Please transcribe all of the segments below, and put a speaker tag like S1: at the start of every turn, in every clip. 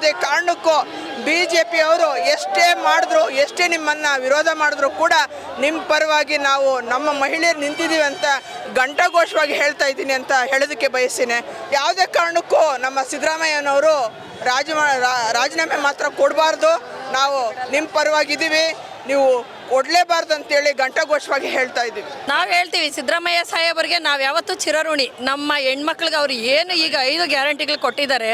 S1: ಯಾವುದೇ ಕಾರಣಕ್ಕೂ B J ಪಿಯವರು ಎಷ್ಟೇ ಮಾಡಿದ್ರು, ಎಷ್ಟೇ ನಿಮ್ಮನ್ನು ವಿರೋಧ ಮಾಡಿದ್ರು ಕೂಡ ನಿಮ್ಮ ಪರವಾಗಿ ನಾವು ನಮ್ಮ ಮಹಿಳೆಯರು ನಿಂತಿದ್ದೀವಿ ಅಂತ ಘಂಟಾಘೋಷವಾಗಿ ಹೇಳ್ತಾ ಇದ್ದೀನಿ ಅಂತ ಹೇಳೋದಕ್ಕೆ ಬಯಸ್ತೀನಿ. ಯಾವುದೇ ಕಾರಣಕ್ಕೂ ನಮ್ಮ ಸಿದ್ದರಾಮಯ್ಯನವರು ರಾಜ ರಾಜೀನಾಮೆ ಮಾತ್ರ ಕೊಡಬಾರ್ದು. ನಾವು ನಿಮ್ಮ ಪರವಾಗಿದ್ದೀವಿ. ನೀವು ಕೊಡಲೇಬಾರ್ದು ಅಂತೇಳಿ ಘಂಟಾಘೋಷವಾಗಿ ಹೇಳ್ತಾ ಇದ್ದೀವಿ.
S2: ನಾವು ಹೇಳ್ತೀವಿ, ಸಿದ್ದರಾಮಯ್ಯ ಸಾಹೇಬರಿಗೆ ನಾವು ಯಾವತ್ತೂ ಚಿರಋಣಿ. ನಮ್ಮ ಹೆಣ್ಮಕ್ಳಿಗೆ ಅವ್ರು ಏನು ಈಗ ಐದು ಗ್ಯಾರಂಟಿಗಳು ಕೊಟ್ಟಿದ್ದಾರೆ.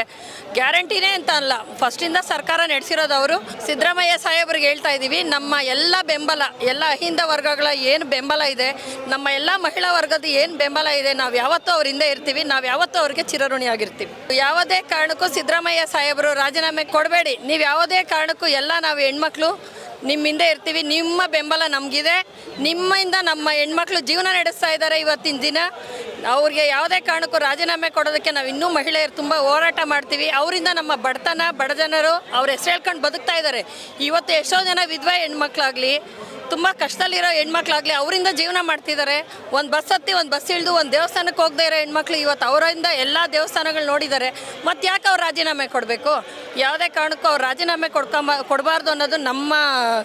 S2: ಗ್ಯಾರಂಟಿನೇ ಅಂತ ಅಲ್ಲ ಫಸ್ಟಿಂದ ಸರ್ಕಾರ ನಡೆಸಿರೋದು ಅವರು. ಸಿದ್ದರಾಮಯ್ಯ ಸಾಹೇಬರಿಗೆ ಹೇಳ್ತಾ ಇದ್ದೀವಿ, ನಮ್ಮ ಎಲ್ಲ ಬೆಂಬಲ, ಎಲ್ಲ ಅಹಿಂದ ವರ್ಗಗಳ ಏನು ಬೆಂಬಲ ಇದೆ, ನಮ್ಮ ಎಲ್ಲ ಮಹಿಳಾ ವರ್ಗದ ಏನು ಬೆಂಬಲ ಇದೆ, ನಾವು ಯಾವತ್ತೂ ಅವ್ರ ಹಿಂದೆ ಇರ್ತೀವಿ, ನಾವು ಯಾವತ್ತೂ ಅವ್ರಿಗೆ ಚಿರಋಣಿ ಆಗಿರ್ತೀವಿ. ಯಾವುದೇ ಕಾರಣಕ್ಕೂ ಸಿದ್ದರಾಮಯ್ಯ ಸಾಹೇಬರು ರಾಜೀನಾಮೆ ಕೊಡಬೇಡಿ. ನೀವು ಯಾವುದೇ ಕಾರಣಕ್ಕೂ ಎಲ್ಲ ನಾವು ಹೆಣ್ಮಕ್ಳು ನಿಮ್ಮ ಹಿಂದೆ ಇರ್ತೀವಿ, ನಿಮ್ಮ ಬೆಂಬಲ ನಮಗಿದೆ. ನಿಮ್ಮಿಂದ ನಮ್ಮ ಹೆಣ್ಮಕ್ಳು ಜೀವನ ನಡೆಸ್ತಾ ಇದ್ದಾರೆ ಇವತ್ತಿನ ದಿನ. ಅವ್ರಿಗೆ ಯಾವುದೇ ಕಾರಣಕ್ಕೂ ರಾಜೀನಾಮೆ ಕೊಡೋದಕ್ಕೆ ನಾವು ಇನ್ನೂ ಮಹಿಳೆಯರು ತುಂಬ ಹೋರಾಟ ಮಾಡ್ತೀವಿ. ಅವರಿಂದ ನಮ್ಮ ಬಡತನ ಬಡ ಜನರು ಅವ್ರ ಹೆಸರು ಹೇಳ್ಕೊಂಡು ಬದುಕ್ತಾ ಇದ್ದಾರೆ. ಇವತ್ತು ಎಷ್ಟೋ ಜನ ವಿಧವಾ ಹೆಣ್ಮಕ್ಳಾಗಲಿ, ತುಂಬ ಕಷ್ಟದಲ್ಲಿರೋ ಹೆಣ್ಮಕ್ಳಾಗಲಿ ಅವರಿಂದ ಜೀವನ ಮಾಡ್ತಿದ್ದಾರೆ. ಒಂದು ಬಸ್ ಹತ್ತಿ, ಒಂದು ಬಸ್ ಇಳಿದು ಒಂದು ದೇವಸ್ಥಾನಕ್ಕೆ ಹೋಗದೇ ಇರೋ ಹೆಣ್ಮಕ್ಳು ಇವತ್ತು ಅವರಿಂದ ಎಲ್ಲ ದೇವಸ್ಥಾನಗಳು ನೋಡಿದ್ದಾರೆ. ಮತ್ತು ಯಾಕೆ ಅವ್ರು ರಾಜೀನಾಮೆ ಕೊಡಬೇಕು? ಯಾವುದೇ ಕಾರಣಕ್ಕೂ ಅವ್ರು ರಾಜೀನಾಮೆ ಕೊಡ್ಕೊಂಬ, ಕೊಡಬಾರ್ದು ಅನ್ನೋದು ನಮ್ಮ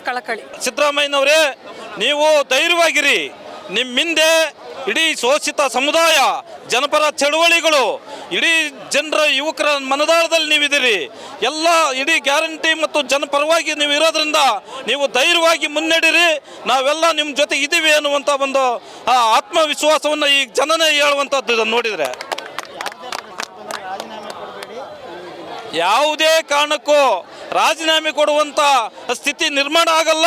S2: ಕಳಕಳಿ.
S3: ಸಿದ್ದರಾಮಯ್ಯನವರೇ, ನೀವು ಧೈರ್ಯವಾಗಿರಿ. ನಿಮ್ಮಿಂದೆ ಇಡೀ ಶೋಷಿತ ಸಮುದಾಯ, ಜನಪರ ಚಳುವಳಿಗಳು, ಇಡೀ ಜನರ ಯುವಕರ ಮನದಾಳದಲ್ಲಿ ನೀವಿದ್ದೀರಿ. ಎಲ್ಲ ಇಡೀ ಗ್ಯಾರಂಟಿ ಮತ್ತು ಜನಪರವಾಗಿ ನೀವು ಇರೋದ್ರಿಂದ ನೀವು ಧೈರ್ಯವಾಗಿ ಮುನ್ನಡೀರಿ ನಾವೆಲ್ಲ ನಿಮ್ಮ ಜೊತೆ ಇದ್ದೀವಿ ಅನ್ನುವಂಥ ಒಂದು ಆತ್ಮವಿಶ್ವಾಸವನ್ನು ಈ ಜನನೇ ಹೇಳುವಂಥದ್ದು ಇದನ್ನು ನೋಡಿದರೆ. ಯಾವುದೇ ಕಾರಣಕ್ಕೂ ರಾಜೀನಾಮೆ ಕೊಡುವಂಥ ಸ್ಥಿತಿ ನಿರ್ಮಾಣ ಆಗಲ್ಲ.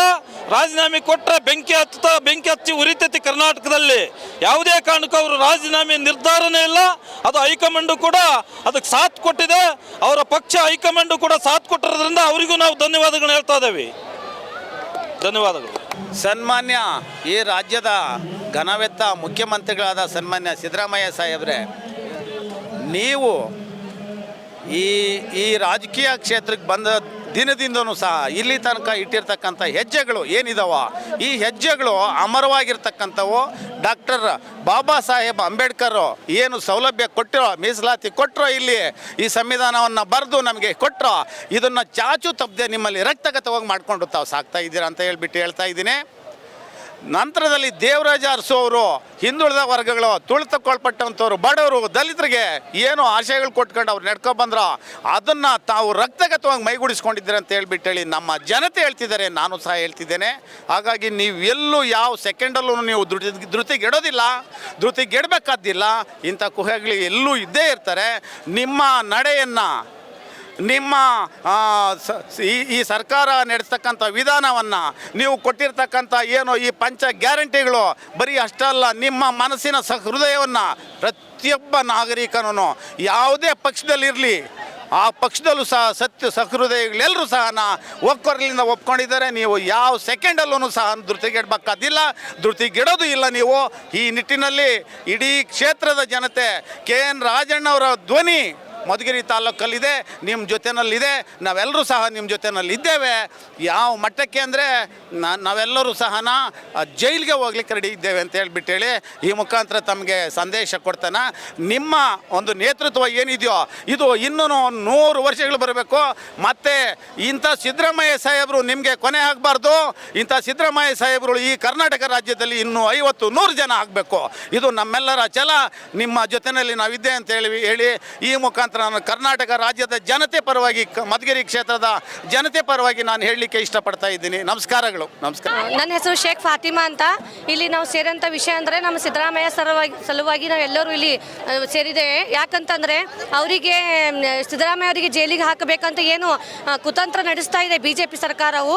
S3: ರಾಜೀನಾಮೆ ಕೊಟ್ಟರೆ ಬೆಂಕಿ ಹತ್ತುತ್ತಾ, ಬೆಂಕಿ ಹಚ್ಚಿ ಉರಿತೈತಿ ಕರ್ನಾಟಕದಲ್ಲಿ. ಯಾವುದೇ ಕಾರಣಕ್ಕೂ ಅವರು ರಾಜೀನಾಮೆ ನಿರ್ಧಾರನೇ ಇಲ್ಲ. ಅದು ಹೈಕಮಾಂಡು ಕೂಡ ಅದಕ್ಕೆ ಸಾಥ್ ಕೊಟ್ಟಿದೆ. ಅವರ ಪಕ್ಷ ಹೈಕಮಾಂಡು ಕೂಡ ಸಾಥ್ ಕೊಟ್ಟಿರೋದ್ರಿಂದ ಅವರಿಗೂ ನಾವು ಧನ್ಯವಾದಗಳನ್ನ ಹೇಳ್ತಾ ಇದ್ದೇವೆ. ಧನ್ಯವಾದಗಳು.
S4: ಸನ್ಮಾನ್ಯ ಈ ರಾಜ್ಯದ ಘನವೆತ್ತ ಮುಖ್ಯಮಂತ್ರಿಗಳಾದ ಸನ್ಮಾನ್ಯ ಸಿದ್ದರಾಮಯ್ಯ ಸಾಹೇಬ್ರೆ, ನೀವು ಈ ಈ ರಾಜಕೀಯ ಕ್ಷೇತ್ರಕ್ಕೆ ಬಂದ ದಿನದಿಂದನೂ ಸಹ ಇಲ್ಲಿ ತನಕ ಇಟ್ಟಿರ್ತಕ್ಕಂಥ ಹೆಜ್ಜೆಗಳು ಏನಿದಾವ? ಈ ಹೆಜ್ಜೆಗಳು ಅಮರವಾಗಿರ್ತಕ್ಕಂಥವು ಡಾಕ್ಟರ್ ಬಾಬಾ ಸಾಹೇಬ್ ಅಂಬೇಡ್ಕರ್ ಏನು ಸೌಲಭ್ಯ ಕೊಟ್ಟಿರೋ, ಮೀಸಲಾತಿ ಕೊಟ್ಟರೋ ಇಲ್ಲಿ ಈ ಸಂವಿಧಾನವನ್ನು ಬರೆದು ನಮಗೆ ಕೊಟ್ಟರು, ಇದನ್ನು ಚಾಚು ತಪ್ಪದೆ ನಿಮ್ಮಲ್ಲಿ ರಕ್ತಗತವಾಗಿ ಮಾಡಿಕೊಂಡು ತಾವು ಸಾಕ್ತಾ ಇದ್ದೀರಾ ಅಂತ ಹೇಳ್ಬಿಟ್ಟು ಹೇಳ್ತಾ ಇದ್ದೀನಿ. ನಂತರದಲ್ಲಿ ದೇವರಾಜ ಅರಸು ಅವರು ಹಿಂದುಳಿದ ವರ್ಗಗಳು ತುಳಿತಕ್ಕೊಳ್ಪಟ್ಟಂಥವ್ರು, ಬಡವರು, ದಲಿತರಿಗೆ ಏನು ಆಶಯಗಳು ಕೊಟ್ಕೊಂಡು ಅವ್ರು ನಡ್ಕೊ ಬಂದ್ರ ಅದನ್ನು ತಾವು ರಕ್ತಗತವಾಗಿ ಮೈಗೂಡಿಸ್ಕೊಂಡಿದ್ದೀರ ಅಂತ ಹೇಳ್ಬಿಟ್ಟು ಹೇಳಿ ನಮ್ಮ ಜನತೆ ಹೇಳ್ತಿದ್ದಾರೆ, ನಾನು ಸಹ ಹೇಳ್ತಿದ್ದೇನೆ. ಹಾಗಾಗಿ ನೀವು ಎಲ್ಲೂ ಯಾವ ಸೆಕೆಂಡಲ್ಲೂ ನೀವು ಧೃತಿ, ಧೃತಿಗೆಡೋದಿಲ್ಲ, ಧೃತಿಗೆಡಬೇಕಾದ್ದಿಲ್ಲ, ಇಂಥ ಕುಹೆಗಳು ಎಲ್ಲೂ ಇದ್ದೇ ಇರ್ತಾರೆ. ನಿಮ್ಮ ನಡೆಯನ್ನು ನಿಮ್ಮ ಈ ಸರ್ಕಾರ ನಡೆಸ್ತಕ್ಕಂಥ ವಿಧಾನವನ್ನು ನೀವು ಕೊಟ್ಟಿರ್ತಕ್ಕಂಥ ಏನು ಈ ಪಂಚ ಗ್ಯಾರಂಟಿಗಳು, ಬರೀ ಅಷ್ಟಲ್ಲ, ನಿಮ್ಮ ಮನಸ್ಸಿನ ಸ, ಹೃದಯವನ್ನು ಪ್ರತಿಯೊಬ್ಬ ನಾಗರಿಕನೂ ಯಾವುದೇ ಪಕ್ಷದಲ್ಲಿರಲಿ, ಆ ಪಕ್ಷದಲ್ಲೂ ಸಹ ಸತ್ಯ, ಸಹೃದಯಗಳೆಲ್ಲರೂ ಸಹ ನಾ ಒಕ್ಕೊರಲಿಂದ ಒಪ್ಕೊಂಡಿದ್ದಾರೆ. ನೀವು ಯಾವ ಸೆಕೆಂಡಲ್ಲೂ ಸಹ ಧೃತಿಗೆಡ್ಬೇಕಾದಿಲ್ಲ, ಧೃತಿಗೆಡೋದು ಇಲ್ಲ ನೀವು. ಈ ನಿಟ್ಟಿನಲ್ಲಿ ಇಡೀ ಕ್ಷೇತ್ರದ ಜನತೆ, ಕೆ ಎನ್ ರಾಜಣ್ಣವರ ಧ್ವನಿ ಮಧುಗಿರಿ ತಾಲೂಕಲ್ಲಿದೆ ನಿಮ್ಮ ಜೊತೆನಲ್ಲಿದೆ ನಾವೆಲ್ಲರೂ ಸಹ ನಿಮ್ಮ ಜೊತೆನಲ್ಲಿದ್ದೇವೆ. ಯಾವ ಮಟ್ಟಕ್ಕೆ ಅಂದರೆ ನಾವೆಲ್ಲರೂ ಸಹ ಜೈಲಿಗೆ ಹೋಗ್ಲಿಕ್ಕೆ ರೆಡಿ ಇದ್ದೇವೆ ಅಂತ ಹೇಳ್ಬಿಟ್ಟು ಹೇಳಿ, ಈ ಮುಖಾಂತರ ತಮಗೆ ಸಂದೇಶ ಕೊಡ್ತಾನೆ. ನಿಮ್ಮ ಒಂದು ನೇತೃತ್ವ ಏನಿದೆಯೋ, ಇದು ಇನ್ನೂ ನೂರು ವರ್ಷಗಳು ಬರಬೇಕು. ಮತ್ತು ಇಂಥ ಸಿದ್ದರಾಮಯ್ಯ ಸಾಹೇಬರು ನಿಮಗೆ ಕೊನೆ ಆಗಬಾರ್ದು. ಇಂಥ ಸಿದ್ದರಾಮಯ್ಯ ಸಾಹೇಬರು ಈ ಕರ್ನಾಟಕ ರಾಜ್ಯದಲ್ಲಿ ಇನ್ನೂ ಐವತ್ತು, ನೂರು ಜನ ಆಗಬೇಕು. ಇದು ನಮ್ಮೆಲ್ಲರ ಛಲ. ನಿಮ್ಮ ಜೊತೆಯಲ್ಲಿ ನಾವಿದ್ದೆ ಅಂತ ಹೇಳಿ ಹೇಳಿ, ಈ ಮುಖಾಂತರ ನಾನು ಕರ್ನಾಟಕ ರಾಜ್ಯದ ಜನತೆ ಪರವಾಗಿ ಮಧುಗಿರಿ ಕ್ಷೇತ್ರದ ಜನತೆ ಪರವಾಗಿ ನಾನು ಹೇಳಲಿಕ್ಕೆ ಇಷ್ಟಪಡ್ತಾ ಇದ್ದೀನಿ. ನಮಸ್ಕಾರಗಳು. ನಮಸ್ಕಾರ.
S5: ನನ್ನ ಹೆಸರು ಶೇಖ್ ಫಾತಿಮಾ ಅಂತ. ಇಲ್ಲಿ ನಾವು ಸೇರೋಂಥ ವಿಷಯ ಅಂದರೆ ನಮ್ಮ ಸಿದ್ದರಾಮಯ್ಯ ಸರವಾಗಿ ಸಲುವಾಗಿ ನಾವು ಎಲ್ಲರೂ ಇಲ್ಲಿ ಸೇರಿದ್ದೇವೆ. ಯಾಕಂತಂದರೆ ಅವರಿಗೆ ಸಿದ್ದರಾಮಯ್ಯ ಅವರಿಗೆ ಜೈಲಿಗೆ ಹಾಕಬೇಕಂತ ಏನು ಕುತಂತ್ರ ನಡೆಸ್ತಾ ಇದೆ ಬಿ ಜೆ ಪಿ ಸರ್ಕಾರವು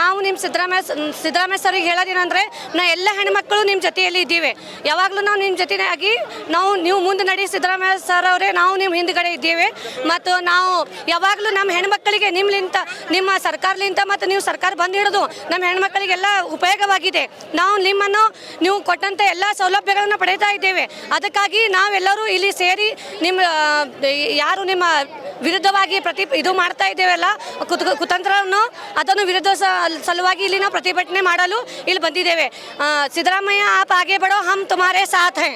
S5: ನಾವು ನಿಮ್ಮ ಸಿದ್ದರಾಮಯ್ಯ ಸಿದ್ದರಾಮಯ್ಯ ಸರ್ಗೆ ಹೇಳೋದೇನೆಂದರೆ ನಾ ಎಲ್ಲ ಹೆಣ್ಮಕ್ಳು ನಿಮ್ಮ ಜೊತೆಯಲ್ಲಿ ಇದ್ದೀವಿ. ಯಾವಾಗಲೂ ನಾವು ನಿಮ್ಮ ಜೊತೆನೇ ಆಗಿ ನಾವು ನೀವು ಮುಂದೆ ನಡಿ, ಸಿದ್ದರಾಮಯ್ಯ ಸರ್ ಅವರೇ, ನಾವು ನಿಮ್ಮ ಹಿಂದ್ಗಡೆ ಇದ್ದೇವೆ. ಮತ್ತು ನಾವು ಯಾವಾಗಲೂ ನಮ್ಮ ಹೆಣ್ಮಕ್ಕಳಿಗೆ ನಿಮ್ಮಲಿಂತ ನಿಮ್ಮ ಸರ್ಕಾರಲಿಂತ ಮತ್ತು ನೀವು ಸರ್ಕಾರ ಬಂದು ಹಿಡಿದು ನಮ್ಮ ಹೆಣ್ಮಕ್ಕಳಿಗೆಲ್ಲ ಉಪಯೋಗವಾಗಿದೆ. ನಾವು ನಿಮ್ಮನ್ನು, ನೀವು ಕೊಟ್ಟಂಥ ಎಲ್ಲ ಸೌಲಭ್ಯಗಳನ್ನು ಪಡೆಯುತ್ತಾ ಇದ್ದೇವೆ. ಅದಕ್ಕಾಗಿ ನಾವೆಲ್ಲರೂ ಇಲ್ಲಿ ಸೇರಿ ನಿಮ್ಮ ಯಾರು ನಿಮ್ಮ ವಿರುದ್ಧವಾಗಿ ಪ್ರತಿ ಇದು ಮಾಡ್ತಾ ಇದ್ದೇವಲ್ಲ, ಕುತ್, ಕುತಂತ್ರವನ್ನು, ಅದನ್ನು ವಿರುದ್ಧ ಸಲುವಾಗಿ ಇಲ್ಲಿ ನಾವು ಪ್ರತಿಭಟನೆ ಮಾಡಲು ಇಲ್ಲಿ ಬಂದಿದ್ದೇವೆ. ಸಿದ್ದರಾಮಯ್ಯ, ಆಪ್ ಹಾಗೆ ಬಡೋ ಹಮ್ ತುಮಾರೇ ಸಾಥ್ ಹೈ.